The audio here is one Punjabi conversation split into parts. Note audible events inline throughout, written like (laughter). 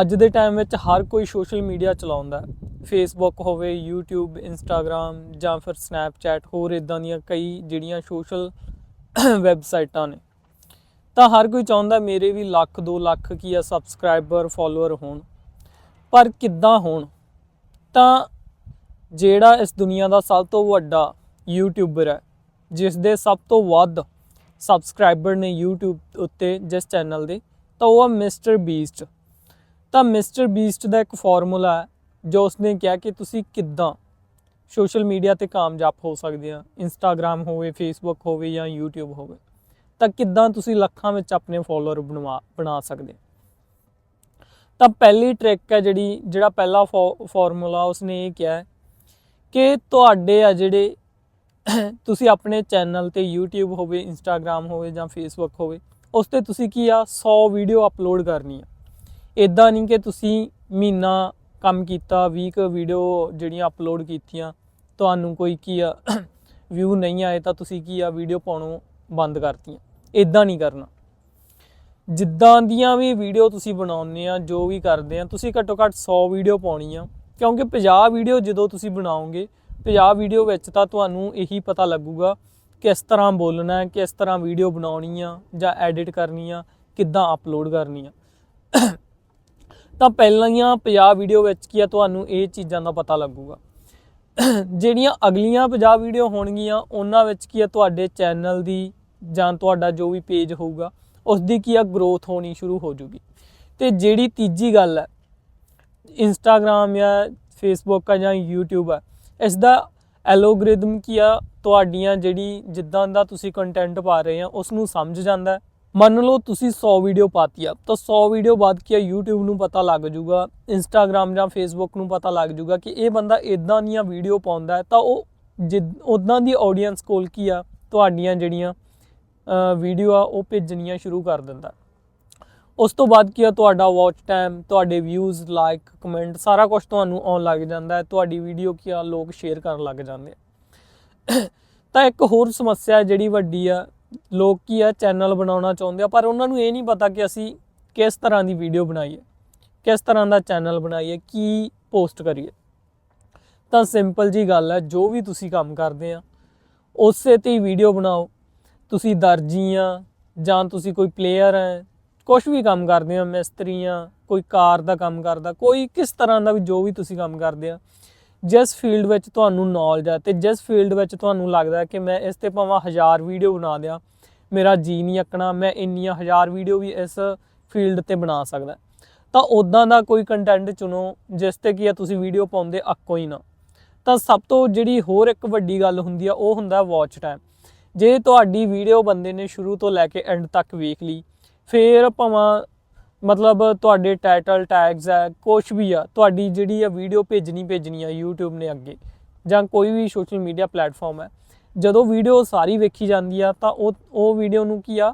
ਅੱਜ ਦੇ ਟਾਈਮ ਵਿੱਚ ਹਰ ਕੋਈ ਸੋਸ਼ਲ ਮੀਡੀਆ ਚਲਾਉਂਦਾ ਫੇਸਬੁੱਕ ਹੋਵੇ, YouTube, Instagram ਜਾਂ ਫਿਰ Snapchat, ਹੋਰ ਇਦਾਂ ਦੀਆਂ ਕਈ ਜਿਹੜੀਆਂ ਸੋਸ਼ਲ ਵੈਬਸਾਈਟਾਂ (coughs) ਨੇ। ਤਾਂ ਹਰ ਕੋਈ ਚਾਹੁੰਦਾ ਮੇਰੇ ਵੀ ਲੱਖ 2 ਲੱਖ ਕੀ ਆ ਸਬਸਕ੍ਰਾਈਬਰ ਫਾਲੋਅਰ ਹੋਣ। ਪਰ ਕਿੱਦਾਂ ਹੋਣ? ਤਾਂ ਜਿਹੜਾ ਇਸ ਦੁਨੀਆ ਦਾ ਸਭ ਤੋਂ ਵੱਡਾ ਯੂਟਿਊਬਰ ਹੈ, ਜਿਸ ਦੇ ਸਭ ਤੋਂ ਵੱਧ ਸਬਸਕ੍ਰਾਈਬਰ ਨੇ YouTube ਉੱਤੇ, ਜਿਸ ਚੈਨਲ ਦੇ, ਤਾਂ ਉਹ ਹੈ ਮਿਸਟਰ ਬੀਸਟ ਤਾਂ ਮਿਸਟਰ ਬੀਸਟ ਦਾ ਇੱਕ ਫਾਰਮੂਲਾ ਹੈ, ਜੋ ਉਸਨੇ ਕਿਹਾ ਕਿ ਤੁਸੀਂ ਕਿੱਦਾਂ ਸੋਸ਼ਲ ਮੀਡੀਆ ਤੇ ਕਾਮਯਾਬ ਹੋ ਸਕਦੇ ਆ ਇੰਸਟਾਗ੍ਰam ਹੋਵੇ, ਫੇਸਬੁੱਕ ਹੋਵੇ ਜਾਂ YouTube ਹੋਵੇ, ਤਾਂ ਕਿੱਦਾਂ ਤੁਸੀਂ ਲੱਖਾਂ ਵਿੱਚ ਆਪਣੇ ਫਾਲੋਅਰ ਬਣਵਾ, ਬਣਾ ਸਕਦੇ ਤਾਂ ਪਹਿਲੀ ਟ੍ਰਿਕ ਹੈ ਜਿਹੜੀ, ਜਿਹੜਾ ਪਹਿਲਾ ਫਾਰਮੂਲਾ ਉਸਨੇ ਇਹ ਕਿਹਾ ਕਿ ਤੁਹਾਡੇ ਆ ਜਿਹੜੇ (coughs) ਤੁਸੀਂ ਆਪਣੇ ਚੈਨਲ ਤੇ YouTube ਹੋਵੇ Instagram ਹੋਵੇ ਜਾਂ Facebook ਹੋਵੇ, ਉਸ ਤੇ ਤੁਸੀਂ ਕੀ ਆ 100 ਵੀਡੀਓ ਅਪਲੋਡ ਕਰਨੀ ਆ। ਇਦਾਂ ਨਹੀਂ ਕਿ ਤੁਸੀਂ ਮਹੀਨਾ ਕੰਮ ਕੀਤਾ, ਵੀਕ ਵੀਡੀਓ ਜਿਹੜੀਆਂ ਅਪਲੋਡ ਕੀਤੀਆਂ, ਤੁਹਾਨੂੰ ਕੋਈ ਕੀ ਆ ਵਿਊ ਨਹੀਂ ਆਏ ਤਾਂ ਤੁਸੀਂ ਕੀ ਆ ਵੀਡੀਓ ਪਾਉਣੋਂ ਬੰਦ ਕਰਤੀਆਂ। ਇਦਾਂ ਨਹੀਂ ਕਰਨਾ। ਜਿੱਦਾਂ ਦੀਆਂ ਵੀ ਵੀਡੀਓ ਤੁਸੀਂ ਬਣਾਉਂਦੇ ਆ, ਜੋ ਵੀ ਕਰਦੇ ਆ, ਤੁਸੀਂ ਘੱਟੋ ਘੱਟ 100 ਵੀਡੀਓ ਪਾਉਣੀ ਆ ਕਿਉਂਕਿ 50 ਵੀਡੀਓ ਜਦੋਂ ਤੁਸੀਂ ਬਣਾਓਗੇ 50 ਵੀਡੀਓ ਵਿੱਚ ਤਾਂ ਤੁਹਾਨੂੰ ਇਹੀ ਪਤਾ ਲੱਗੂਗਾ ਕਿਸ ਤਰ੍ਹਾਂ ਬੋਲਣਾ ਹੈ ਕਿਸ ਤਰ੍ਹਾਂ ਵੀਡੀਓ ਬਣਾਉਣੀ ਆ ਜਾਂ ਐਡਿਟ ਕਰਨੀ ਆ ਕਿੱਦਾਂ ਅਪਲੋਡ ਕਰਨੀ ਆ ਤਾਂ ਪਹਿਲੀਆਂ 50 ਵੀਡੀਓ ਵਿੱਚ ਕੀ ਆ, ਤੁਹਾਨੂੰ ਇਹ ਚੀਜ਼ਾਂ ਦਾ ਪਤਾ ਲੱਗੂਗਾ। ਜਿਹੜੀਆਂ ਅਗਲੀਆਂ 50 ਵੀਡੀਓ ਹੋਣਗੀਆਂ, ਉਹਨਾਂ ਵਿੱਚ ਕੀ ਆ, ਤੁਹਾਡੇ ਚੈਨਲ ਦੀ ਜਾਂ ਤੁਹਾਡਾ ਜੋ ਵੀ ਪੇਜ ਹੋਊਗਾ ਉਸ ਦੀ ਕੀ ਆ ਗਰੋਥ ਹੋਣੀ ਸ਼ੁਰੂ ਹੋ ਜੂਗੀ। ਤੇ ਜਿਹੜੀ ਤੀਜੀ ਗੱਲ ਹੈ ਇੰਸਟਾਗ੍ਰam ਜਾਂ ਫੇਸਬੁੱਕ ਆ ਜਾਂ YouTube ਆ ਇਸ ਦਾ ਐਲੋਗ੍ਰਿਦਮ ਕੀ ਆ, ਤੁਹਾਡੀਆਂ ਜਿਹੜੀ ਜਿੱਦਾਂ ਦਾ ਤੁਸੀਂ ਕੰਟੈਂਟ ਪਾ ਰਹੇ ਆ ਉਸ ਨੂੰ ਸਮਝ ਜਾਂਦਾ। ਹੈ ਮੰਨ ਲਓ ਤੁਸੀਂ 100 ਵੀਡੀਓ ਪਾਤੀ ਆ, ਤਾਂ 100 ਵੀਡੀਓ ਬਾਅਦ ਕੀ ਆ, YouTube ਨੂੰ ਪਤਾ ਲੱਗ ਜੂਗਾ Instagram ਜਾਂ Facebook ਨੂੰ ਪਤਾ ਲੱਗ ਜੂਗਾ ਕਿ ਇਹ ਬੰਦਾ ਇਦਾਂ ਦੀਆਂ ਵੀਡੀਓ ਪਾਉਂਦਾ ਹੈ, ਤਾਂ ਉਹ ਉਦਾਂ ਦੀ ਆਡੀਅנס ਕੋਲ ਕੀ ਆ, ਤੁਹਾਡੀਆਂ ਜਿਹੜੀਆਂ ਵੀਡੀਓ ਆ, ਉਹ ਭੇਜਣੀਆਂ ਸ਼ੁਰੂ ਕਰ ਦਿੰਦਾ। ਉਸ ਤੋਂ ਬਾਅਦ ਕੀ ਆ, ਤੁਹਾਡਾ ਵਾਚ ਟਾਈਮ ਤੁਹਾਡੇ ਵਿਊਜ਼ ਲਾਈਕ ਕਮੈਂਟ ਸਾਰਾ ਕੁਝ ਤੁਹਾਨੂੰ ਆਉਣ ਲੱਗ ਜਾਂਦਾ ਹੈ, ਤੁਹਾਡੀ ਵੀਡੀਓ ਕੀ ਆ, ਲੋਕ ਸ਼ੇਅਰ ਕਰਨ ਲੱਗ ਜਾਂਦੇ ਆ। ਤਾਂ ਇੱਕ ਹੋਰ ਸਮੱਸਿਆ ਜਿਹੜੀ ਵੱਡੀ ਆ ਲੋਕ ਕੀ ਆ ਚੈਨਲ ਬਣਾਉਣਾ ਚਾਹੁੰਦੇ ਆ, ਪਰ ਉਹਨਾਂ ਨੂੰ ਇਹ ਨਹੀਂ ਪਤਾ ਕਿ ਅਸੀਂ ਕਿਸ ਤਰ੍ਹਾਂ ਦੀ ਵੀਡੀਓ ਬਣਾਈਏ, ਕਿਸ ਤਰ੍ਹਾਂ ਦਾ ਚੈਨਲ ਬਣਾਈਏ, ਕੀ ਪੋਸਟ ਕਰੀਏ। ਤਾਂ ਸਿੰਪਲ ਜੀ ਗੱਲ ਹੈ ਜੋ ਵੀ ਤੁਸੀਂ ਕੰਮ ਕਰਦੇ ਆ, ਉਸੇ ਤੇ ਹੀ ਵੀਡੀਓ ਬਣਾਓ। ਤੁਸੀਂ ਦਰਜੀ ਆ, ਜਾਂ ਤੁਸੀਂ ਕੋਈ ਪਲੇਅਰ ਹੈ ਕੁਝ ਵੀ ਕੰਮ ਕਰਦੇ ਆ, ਮਿਸਤਰੀ ਆ, ਕੋਈ ਕਾਰ ਦਾ ਕੰਮ ਕਰਦਾ, ਕੋਈ ਕਿਸ ਤਰ੍ਹਾਂ ਦਾ ਵੀ ਜੋ ਵੀ ਤੁਸੀਂ ਕੰਮ ਕਰਦੇ ਆ ਜਿਸ ਫੀਲਡ ਵਿੱਚ ਤੁਹਾਨੂੰ ਨੌਲੇਜ ਹੈ ਤੇ ਜਿਸ ਫੀਲਡ ਵਿੱਚ ਤੁਹਾਨੂੰ ਲੱਗਦਾ ਕਿ ਮੈਂ ਇਸ ਤੇ ਭਾਵੇਂ ਹਜ਼ਾਰ ਵੀਡੀਓ ਬਣਾ ਦਿਆਂ, ਮੇਰਾ ਜੀ ਨਹੀਂ ਅਕਣਾ, ਮੈਂ ਇੰਨੀਆਂ ਹਜ਼ਾਰ ਵੀਡੀਓ ਵੀ ਇਸ ਫੀਲਡ ਤੇ ਬਣਾ ਸਕਦਾ। ਤਾਂ ਉਦਾਂ ਦਾ ਕੋਈ ਕੰਟੈਂਟ ਚੁਣੋ ਜਿਸ ਤੇ ਕੀ ਆ ਤੁਸੀਂ ਵੀਡੀਓ ਪਾਉਂਦੇ ਅੱਕੋ ਹੀ ਨਾ। ਤਾਂ ਸਭ ਤੋਂ ਜਿਹੜੀ ਹੋਰ ਇੱਕ ਵੱਡੀ ਗੱਲ ਹੁੰਦੀ ਆ, ਉਹ ਹੁੰਦਾ ਵਾਚ ਟਾਈਮ ਜੇ ਤੁਹਾਡੀ ਵੀਡੀਓ ਬੰਦੇ ਨੇ ਸ਼ੁਰੂ ਤੋਂ ਲੈ ਕੇ ਐਂਡ ਤੱਕ ਵੇਖ ਲਈ, ਫੇਰ ਭਾਵੇਂ ਮਤਲਬ ਤੁਹਾਡੇ ਟਾਈਟਲ ਟੈਗਸ ਹੈ ਕੁਝ ਵੀ ਆ, ਤੁਹਾਡੀ ਜਿਹੜੀ ਆ ਵੀਡੀਓ ਭੇਜਣੀ ਭੇਜਣੀ ਆ YouTube ਨੇ ਅੱਗੇ, ਜਾਂ ਕੋਈ ਵੀ ਸੋਸ਼ਲ ਮੀਡੀਆ ਪਲੇਟਫਾਰਮ ਹੈ, ਜਦੋਂ ਵੀਡੀਓ ਸਾਰੀ ਵੇਖੀ ਜਾਂਦੀ ਆ, ਤਾਂ ਉਹ ਉਹ ਵੀਡੀਓ ਨੂੰ ਕੀ ਆ,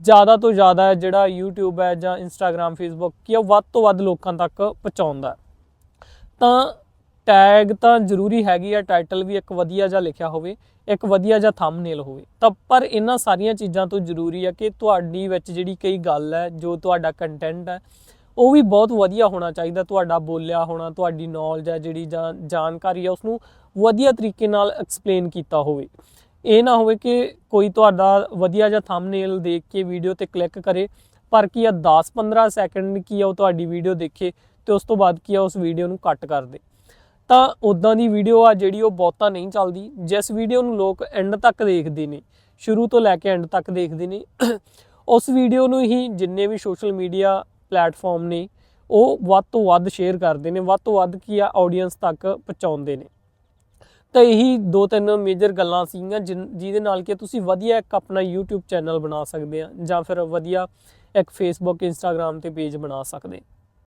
ਜ਼ਿਆਦਾ ਤੋਂ ਜ਼ਿਆਦਾ ਜਿਹੜਾ YouTube ਹੈ ਜਾਂ Instagram, Facebook, ਕੀ ਆ, ਵੱਧ ਤੋਂ ਵੱਧ ਲੋਕਾਂ ਤੱਕ ਪਹੁੰਚਾਉਂਦਾ ਤਾਂ ਟੈਗ ਤਾਂ ਜ਼ਰੂਰੀ ਹੈਗੀ ਆ ਟਾਈਟਲ ਵੀ ਇੱਕ ਵਧੀਆ ਜਿਹਾ ਲਿਖਿਆ ਹੋਵੇ, ਇੱਕ ਵਧੀਆ ਜਿਹਾ ਥੰਬਨੇਲ ਹੋਵੇ। ਤਾਂ ਪਰ ਇਹਨਾਂ ਸਾਰੀਆਂ ਚੀਜ਼ਾਂ ਤੋਂ ਜ਼ਰੂਰੀ ਆ ਕਿ ਤੁਹਾਡੀ ਵਿੱਚ ਜਿਹੜੀ ਕਈ ਗੱਲ ਹੈ, ਜੋ ਤੁਹਾਡਾ ਕੰਟੈਂਟ ਹੈ, ਉਹ ਵੀ ਬਹੁਤ ਵਧੀਆ ਹੋਣਾ ਚਾਹੀਦਾ, ਤੁਹਾਡਾ ਬੋਲਿਆ ਹੋਣਾ, ਤੁਹਾਡੀ ਨੌਲੇਜ ਹੈ ਜਿਹੜੀ ਜਾਂ ਜਾਣਕਾਰੀ ਹੈ ਉਸ ਨੂੰ ਵਧੀਆ ਤਰੀਕੇ ਨਾਲ ਐਕਸਪਲੇਨ ਕੀਤਾ ਹੋਵੇ। ਇਹ ਨਾ ਹੋਵੇ ਕਿ ਕੋਈ ਤੁਹਾਡਾ ਵਧੀਆ ਜਿਹਾ ਥੰਬਨੇਲ ਦੇਖ ਕੇ ਵੀਡੀਓ ਤੇ ਕਲਿੱਕ ਕਰੇ, ਪਰ ਕੀ ਆ 10-15 ਸੈਕਿੰਡ ਕੀ ਆ ਉਹ ਤੁਹਾਡੀ ਵੀਡੀਓ ਦੇਖੇ ਤੇ ਉਸ ਤੋਂ ਬਾਅਦ ਕੀ ਆ ਉਸ ਵੀਡੀਓ ਨੂੰ ਕੱਟ ਕਰ ਦੇ। ਤਾਂ ਉਦਾਂ ਦੀ ਵੀਡੀਓ ਆ ਜਿਹੜੀ ਉਹ ਬਹੁਤਾ ਨਹੀਂ ਚੱਲਦੀ। ਜਿਸ ਵੀਡੀਓ ਨੂੰ ਲੋਕ ਐਂਡ ਤੱਕ ਦੇਖਦੇ ਨੇ, ਸ਼ੁਰੂ ਤੋਂ ਲੈ ਕੇ ਐਂਡ ਤੱਕ ਦੇਖਦੇ ਨੇ, ਉਸ ਵੀਡੀਓ ਨੂੰ ਹੀ ਜਿੰਨੇ ਵੀ ਸੋਸ਼ਲ ਮੀਡੀਆ ਪਲੇਟਫਾਰਮ ਨੇ, ਉਹ ਵੱਧ ਤੋਂ ਵੱਧ ਸ਼ੇਅਰ ਕਰਦੇ ਨੇ, ਵੱਧ ਤੋਂ ਵੱਧ ਕੀ ਆ ਆਡੀਅנס ਤੱਕ ਪਹੁੰਚਾਉਂਦੇ ਨੇ। ਤਾਂ ਇਹੀ ਦੋ ਤਿੰਨ ਮੇਜਰ ਗੱਲਾਂ ਸੀਗੀਆਂ ਜਿਹਦੇ ਨਾਲ ਕਿ ਤੁਸੀਂ ਵਧੀਆ ਇੱਕ ਆਪਣਾ YouTube ਚੈਨਲ ਬਣਾ ਸਕਦੇ ਆ ਜਾਂ ਫਿਰ ਵਧੀਆ ਇੱਕ Facebook, Instagram ਤੇ ਪੇਜ ਬਣਾ ਸਕਦੇ। ਆ